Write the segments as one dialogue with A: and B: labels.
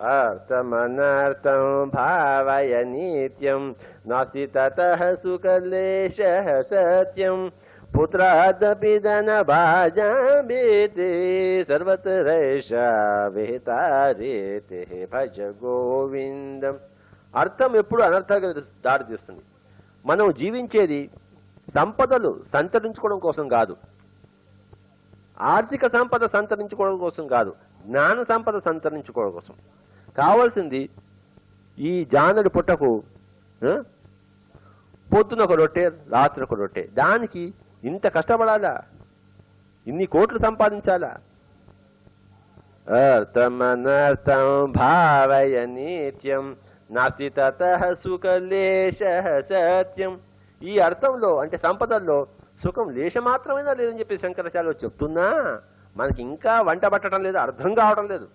A: అర్థమనర్థం భావయ నిత్యం నాస్తి తత సుకలేశ సత్యం పుత్రాదపి ధన భాజాబేతే సర్వతరైష వేతారేతే భజ గోవిందం అర్థం ఎప్పుడు అనర్థాలకు దారితీస్తుంది మనం జీవించేది సంపదలు సంతరించుకోవడం కోసం కాదు. ఆర్థిక సంపద సంతరించుకోవడం కోసం కాదు. జ్ఞాన సంపద సంతరించుకోవడం కోసం. కావాల్సింది ఈ జానడి పుట్టకు పొద్దున ఒక రొట్టె రాత్రి ఒక రొట్టె. దానికి ఇంత కష్టపడాలా? ఇన్ని కోట్లు సంపాదించాలా? అర్థమనర్థం భావయ నిత్యం నాస్తి తత సుఖలేశ సత్యం. ఈ అర్థంలో అంటే సంపదల్లో సుఖం లేశ మాత్రమేనా లేదని చెప్పి శంకరాచార్య చెప్తున్నా మనకి ఇంకా వంట పట్టడం లేదు అర్థం కావడం లేదు.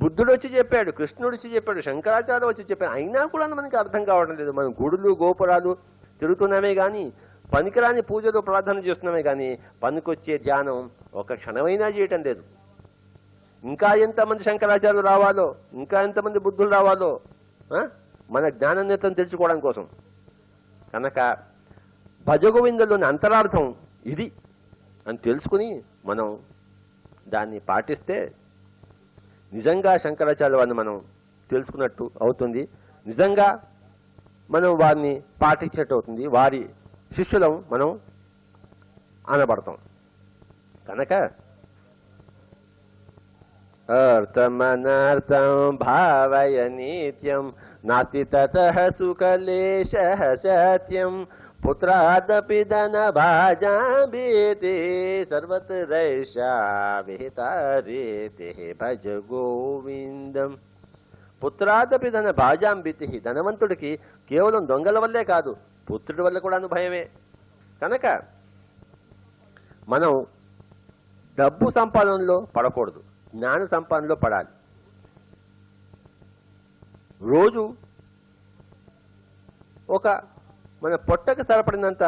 A: బుద్ధుడు వచ్చి చెప్పాడు కృష్ణుడు వచ్చి చెప్పాడు శంకరాచార్య వచ్చి చెప్పాడు. అయినా కూడా మనకి అర్థం కావడం లేదు. మనం గుడులు గోపురాలు తిరుగుతున్నామే కానీ పనికిరాని పూజలు ప్రార్థన చేస్తున్నామే కానీ పనికొచ్చే ధ్యానం ఒక క్షణమైనా చేయటం లేదు. ఇంకా ఎంతమంది శంకరాచార్యులు రావాలో ఇంకా ఎంతమంది బుద్ధులు రావాలో మన మన జ్ఞాననేతం తెలుసుకోవడం కోసం. కనుక భజగోవిందులోని అంతరార్థం ఇది అని తెలుసుకుని మనం దాన్ని పాటిస్తే నిజంగా శంకరాచార్య వారిని మనం తెలుసుకున్నట్టు అవుతుంది. నిజంగా మనం వారిని పాటించినట్టు అవుతుంది. వారి శిష్యులం మనం అనబడతాం. కనుక అర్థమనర్థం భావయ నిత్యం నాతి తత సుఖలేశ సత్యం పుత్రాదపి ధన భాజాబేతే సర్వత్రైషా విహితారేతే భజ గోవిందం పుత్రాదపి ధన భాజాంబితి ధనవంతుడికి కేవలం దొంగల వల్లే కాదు పుత్రుడి వల్ల కూడా భయమే కనుక మనం డబ్బు సంపాదనలో పడకూడదు జ్ఞాన సంపాదనలో పడాలి। రోజు ఒక మన పొట్టకు సరిపడినంత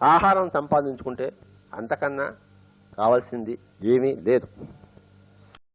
A: ఆహారం సంపాదించుకుంటే అంతకన్నా కావాల్సింది ఏమీ లేదు.